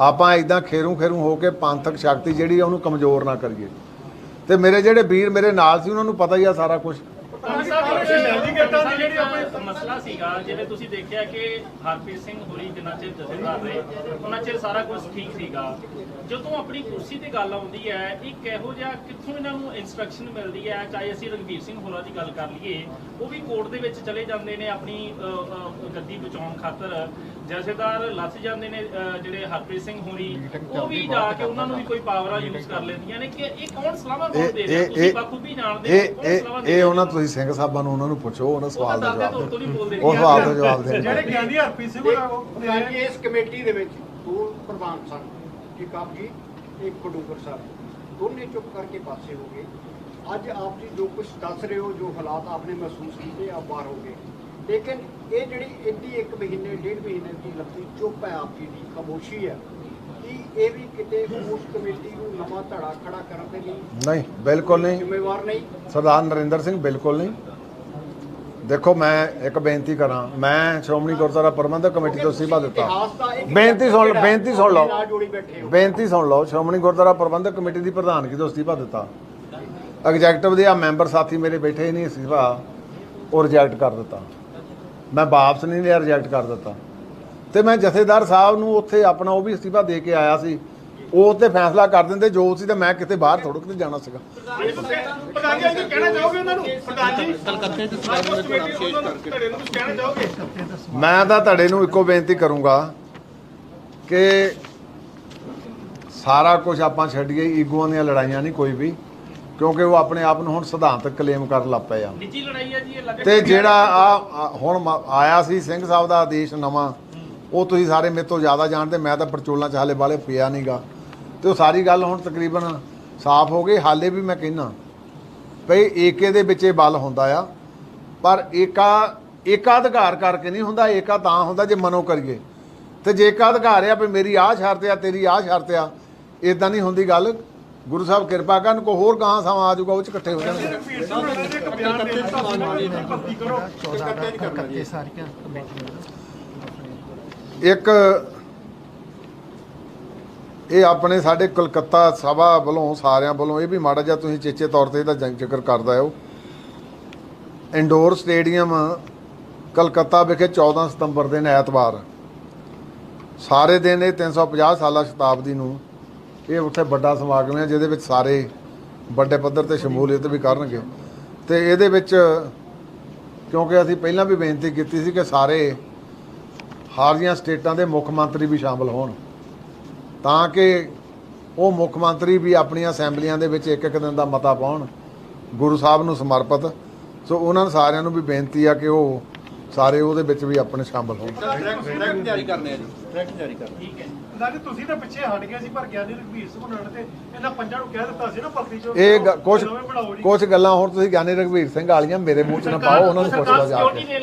ਆਪਾਂ ਇਦਾਂ ਖੇਰੂ ਖੇਰੂ ਹੋ ਕੇ ਪੰਥਕ ਸ਼ਕਤੀ ਜਿਹੜੀ ਆ, ਉਹਨੂੰ ਕਮਜ਼ੋਰ ਨਾ ਕਰੀਏ। ਤੇ ਮੇਰੇ ਜਿਹੜੇ ਵੀਰ ਮੇਰੇ ਨਾਲ ਸੀ, ਉਹਨਾਂ ਨੂੰ ਪਤਾ ਹੀ ਆ ਸਾਰਾ ਕੁਝ ਮਸਲਾ ਸੀਗਾ ਜਿਵੇਂ ਤੁਸੀਂ ਦੇਖਿਆ ਕਿ ਹਰਪ੍ਰੀਤ ਸਿੰਘ ਹੋਰੀ ਜਿੰਨਾ ਚਿਰ ਜਥੇਦਾਰ ਰਹੇ ਉਹਨਾਂ ਚਿਰ ਸਾਰਾ ਕੁਝ ਠੀਕ ਸੀਗਾ। ਜਦੋਂ ਆਪਣੀ ਕੁਰਸੀ ਤੇ ਗੱਲ ਆਉਂਦੀ ਹੈ ਇੱਕ ਇਹੋ ਜਿਹਾ ਕਿੱਥੋਂ ਇਹਨਾਂ ਨੂੰ ਇਨਸਟਰਕਸ਼ਨ ਮਿਲਦੀ ਹੈ ਚਾਹੇ ਅਸੀਂ ਰਣਵੀਰ ਸਿੰਘ ਹੋਰਾਂ ਦੀ ਗੱਲ ਕਰ ਲਈਏ ਉਹ ਵੀ ਕੋਰਟ ਦੇ ਵਿੱਚ ਚਲੇ ਜਾਂਦੇ ਨੇ ਆਪਣੀ ਗੱਦੀ ਬਚਾਉਣ ਖਾਤਰ। ਜਥੇਦਾਰ ਲੱਥ ਜਾਂਦੇ ਨੇ ਜਿਹੜੇ ਹਰਪ੍ਰੀਤ ਸਿੰਘ ਹੋਰੀ ਉਹ ਵੀ ਜਾ ਕੇ ਉਹਨਾਂ ਨੂੰ ਵੀ ਕੋਈ ਪਾਵਰਾਂ ਯੂਜ਼ ਕਰ ਲੈਂਦੀਆਂ ਨੇ ਕਿ ਇਹ ਕੌਣ ਸਲਾਹਾਂ ਕੌਣ ਦੇ ਰਿਹਾ ਤੁਸੀਂ ਬਾਖੂਬੀ ਜਾਣਦੇ ਹੋ ਕੌਣ ਸਲਾਹਾਂ ਇਹ ਉਹਨਾਂ ਤੁਸੀਂ ਸਿੰਘ ਸਾਹਿਬਾਂ ਨੂੰ ਉਹਨਾਂ ਨੂੰ ਪੁੱਛੋ ਉਹਨਾਂ ਸਵਾਲ ਦਾ ਜਵਾਬ ਬੋਲਦੇ। ਉਹ ਸਵਾਲ ਦਾ ਜਵਾਬ ਦੇਣ ਜਿਹੜੇ ਗਿਆਨੀ ਹਰਪ੍ਰੀਤ ਸਿੰਘ ਹੋਣਾ ਉਹ ਪ੍ਰਧਾਨ ਜੀ ਇਸ ਕਮੇਟੀ ਦੇ ਵਿੱਚ ਦੋ ਪ੍ਰਧਾਨ ਸਨ ਇੱਕ ਆਪ ਜੀ ਇੱਕ ਬਡੂੰਗਰ ਸਾਹਿਬ ਦੋਨੇ ਚੁੱਪ ਕਰਕੇ ਪਾਸੇ ਹੋ ਗਏ। ਅੱਜ ਆਪ ਜੀ ਜੋ ਕੁਝ ਦੱਸ ਰਹੇ ਹੋ ਜੋ ਹਾਲਾਤ ਆਪਨੇ ਮਹਿਸੂਸ ਕੀਤੇ ਆ ਬਾਹਰ ਹੋ ਗਏ। ਲੇਕਿਨ ਇਹ ਜਿਹੜੀ ਇੰਨੀ ਇੱਕ ਮਹੀਨੇ ਡੇਢ ਮਹੀਨੇ ਦੀ ਲੰਬੀ ਚੁੱਪ ਹੈ ਆਪ ਜੀ ਦੀ ਖਾਮੋਸ਼ੀ ਹੈ। ਇਹ ਵੀ ਕਿਤੇ ਉਸ ਕਮੇਟੀ ਨੂੰ ਨਵਾਂ ਧੜਾ ਖੜਾ ਕਰਨ ਦੇ ਲਈ ਨਹੀਂ ਬਿਲਕੁਲ ਨਹੀਂ। ਜ਼ਿੰਮੇਵਾਰ ਨਹੀਂ। ਸਰਦਾਰ ਨਰਿੰਦਰ ਸਿੰਘ ਬਿਲਕੁਲ ਨਹੀਂ। ਦੇਖੋ ਮੈਂ ਇੱਕ ਬੇਨਤੀ ਕਰਾਂ ਮੈਂ ਸ਼੍ਰੋਮਣੀ ਗੁਰਦੁਆਰਾ ਪ੍ਰਬੰਧਕ ਕਮੇਟੀ ਤੋਂ ਅਸਤੀਫਾ ਦਿੱਤਾ। ਇਤਿਹਾਸ ਦਾ ਇੱਕ ਬੇਨਤੀ ਸੁਣ ਜਿਹੜਾ ਬੇਨਤੀ ਸੁਣ ਲਓ। ਨਾਲ ਜੋੜੀ ਬੈਠੇ ਹੋ। ਬੇਨਤੀ ਸੁਣ ਲਓ ਸ਼੍ਰੋਮਣੀ ਗੁਰਦੁਆਰਾ ਪ੍ਰਬੰਧਕ ਕਮੇਟੀ ਦੀ ਪ੍ਰਧਾਨਗੀ ਤੋਂ ਅਸਤੀਫਾ ਦਿੱਤਾ। ਐਗਜ਼ੈਕਟਿਵ ਦੇ ਆ ਮੈਂਬਰ ਸਾਥੀ ਮੇਰੇ ਬੈਠੇ ਨਹੀਂ ਅਸਤੀਫਾ ਉਹ ਰਿਜੈਕਟ ਕਰ ਦਿੱਤਾ। ਮੈਂ ਵਾਪਸ ਨਹੀਂ ਲਿਆ ਰਿਜੈਕਟ ਕਰ ਦਿੱਤਾ। ਤੇ ਮੈਂ ਜਥੇਦਾਰ ਸਾਹਿਬ ਨੂੰ ਉੱਥੇ ਆਪਣਾ ਉਹ ਵੀ ਅਸਤੀਫਾ ਦੇ ਕੇ ਆਇਆ ਸੀ। ਉਹ ਉੱਤੇ ਫੈਸਲਾ ਕਰ ਦਿੰਦੇ ਜੋ ਸੀ ਤੇ ਮੈਂ ਕਿਤੇ ਬਾਹਰ ਥੋੜ੍ਹਾ ਕਿਤੇ ਜਾਣਾ ਸੀਗਾ। ਪ੍ਰਧਾਨ ਜੀ ਅੱਜ ਕਹਿਣਾ ਚਾਹੋਗੇ ਉਹਨਾਂ ਨੂੰ? ਪ੍ਰਧਾਨ ਜੀ ਕਲਕੱਤੇ ਦੇ ਕਮੇਟੀ ਉਹਨਾਂ ਨੂੰ ਧੜੇ ਨੂੰ ਕੁਝ ਕਹਿਣਾ ਚਾਹੋਗੇ? ਮੈਂ ਤਾਂ ਤੁਹਾਡੇ ਨੂੰ ਇੱਕੋ ਬੇਨਤੀ ਕਰੂੰਗਾ ਕਿ ਸਾਰਾ ਕੁਝ ਆਪਾਂ ਛੱਡੀਏ ਈਗੋਆਂ ਦੀਆਂ ਲੜਾਈਆਂ ਨਹੀਂ ਕੋਈ ਵੀ ਕਿਉਂਕਿ ਉਹ ਆਪਣੇ ਆਪ ਨੂੰ ਹੁਣ ਸਿਧਾਂਤਕ ਕਲੇਮ ਕਰਨ ਲੱਗ ਪਏ ਆ। ਨਿੱਜੀ ਲੜਾਈ ਹੈ ਜੀ ਇਹ ਲੱਗ ਤੇ ਜਿਹੜਾ ਆ ਹੁਣ ਆਇਆ ਸੀ ਸਿੰਘ ਸਾਹਿਬ ਦਾ ਆਦੇਸ਼ ਨਵਾਂ ਉਹ ਤੁਸੀਂ ਸਾਰੇ ਮੇਰੇ ਤੋਂ ਜ਼ਿਆਦਾ ਜਾਣਦੇ ਮੈਂ ਤਾਂ ਪਰਚੋਲਾਂ ਚ ਹਾਲੇ ਵਾਲੇ ਪਿਆ ਨਹੀਂਗਾ ਤੇ ਉਹ ਸਾਰੀ ਗੱਲ ਹੁਣ ਤਕਰੀਬਨ ਸਾਫ਼ ਹੋ ਗਈ ਹਾਲੇ ਵੀ ਮੈਂ ਕਹਿਣਾ ਭਈ ਏਕੇ ਦੇ ਵਿੱਚ ਇਹ ਬਲ ਹੁੰਦਾ ਆ ਪਰ ਏਕਾ ਏਕਾ ਅਧਿਕਾਰ ਕਰਕੇ ਨਹੀਂ ਹੁੰਦਾ ਏਕਾ ਤਾਂ ਹੁੰਦਾ ਜੇ ਮਨੋ ਕਰੀਏ ਤੇ ਜੇ ਏਕਾਧਿਕਾਰ ਆ ਵੀ ਮੇਰੀ ਆਹ ਸ਼ਰਤ ਆ ਤੇਰੀ ਆਹ ਸ਼ਰਤ ਆ ਇਦਾਂ ਨਹੀਂ ਹੁੰਦੀ ਗੱਲ ਗੁਰੂ ਸਾਹਿਬ ਕਿਰਪਾ ਕਰਨ ਕੋ ਹੋਰ ਗਾਂ ਸਮਾਂ ਆ ਜਾਊਗਾ ਉਹ ਚ ਇਕੱਠੇ ਹੋ ਜਾਣਗੇ ਰਣਵੀਰ ਸਿੰਘ ਇੱਕ ਇਹ ਆਪਣੇ ਸਾਡੇ ਕਲਕੱਤਾ ਸਭਾ ਵੱਲੋਂ, ਸਾਰਿਆਂ ਵੱਲੋਂ, ਇਹ ਵੀ ਮਾੜਾ ਜਿਹਾ ਤੁਸੀਂ ਚੇਚੇ ਤੌਰ ਤੇ ਇਹਦਾ ਜ- ਜ਼ਿਕਰ ਕਰਦਾ ਹੋ ਇੰਡੋਰ ਸਟੇਡੀਅਮ ਕਲਕੱਤਾ ਵਿਖੇ 14 ਸਤੰਬਰ ਦਿਨ ਐਤਵਾਰ। ਸਾਰੇ ਦਿਨ ਇਹ 350 ਸਾਲਾ ਸ਼ਤਾਬਦੀ ਨੂੰ ਇਹ ਉੱਥੇ ਵੱਡਾ ਸਮਾਗਮ ਹੈ, ਜਿਹਦੇ ਵਿੱਚ ਸਾਰੇ ਵੱਡੇ ਪੱਧਰ ਤੇ ਸ਼ਮੂਲੀਅਤ ਵੀ ਕਰਨਗੇ। ਤੇ ਇਹਦੇ ਵਿੱਚ ਕਿਉਂਕਿ ਅਸੀਂ ਪਹਿਲਾਂ ਵੀ ਬੇਨਤੀ ਕੀਤੀ ਸੀ ਕਿ ਸਾਰੇ ਹਾਰੀਆਂ ਸਟੇਟਾਂ ਦੇ ਮੁੱਖ ਮੰਤਰੀ ਵੀ ਸ਼ਾਮਲ ਹੋਣ। ਤਾਂ ਕਿ ਉਹ ਮੁੱਖ ਮੰਤਰੀ ਵੀ ਆਪਣੀਆਂ ਅਸੈਂਬਲੀਆਂ ਦੇ ਵਿੱਚ ਇੱਕ ਇੱਕ ਦਿਨ ਦਾ ਮਤਾ ਪਾਉਣ। ਗੁਰੂ ਸਾਹਿਬ ਨੂੰ ਸਮਰਪਿਤ। ਸੋ ਉਹਨਾਂ ਸਾਰਿਆਂ ਨੂੰ ਵੀ ਬੇਨਤੀ ਆ ਕਿ ਉਹ ਸਾਰੇ ਉਹਦੇ ਵਿੱਚ ਵੀ ਆਪਣੇ ਸ਼ਾਮਲ ਹੋਣ। ਠੀਕ ਹੈ ਨਾ ਜੀ ਤੁਸੀਂ ਤਾਂ ਪਿੱਛੇ ਹਟ ਗਏ ਸੀ ਪਰ ਗਿਆਨੀ ਰਘਵੀਰ ਸਿੰਘ ਹੋਣਾ ਤੇ ਇਹਨਾਂ ਪੰਜਾਂ ਨੂੰ ਕਹਿ ਦਿੱਤਾ ਸੀ ਨਾ ਭਰਤੀ ਚੋਂ ਇਹ ਜੀ। ਕੁਛ ਗੱਲਾਂ ਹੁਣ ਤੁਸੀਂ ਗਿਆਨੀ ਰਘਵੀਰ ਸਿੰਘ ਵਾਲੀਆਂ ਮੇਰੇ ਮੂੰਹ 'ਚ ਨਾ ਪਾਓ ਉਹਨਾਂ ਨੂੰ ਪੁੱਛ ਲਓ ਜਾ ਕੇ।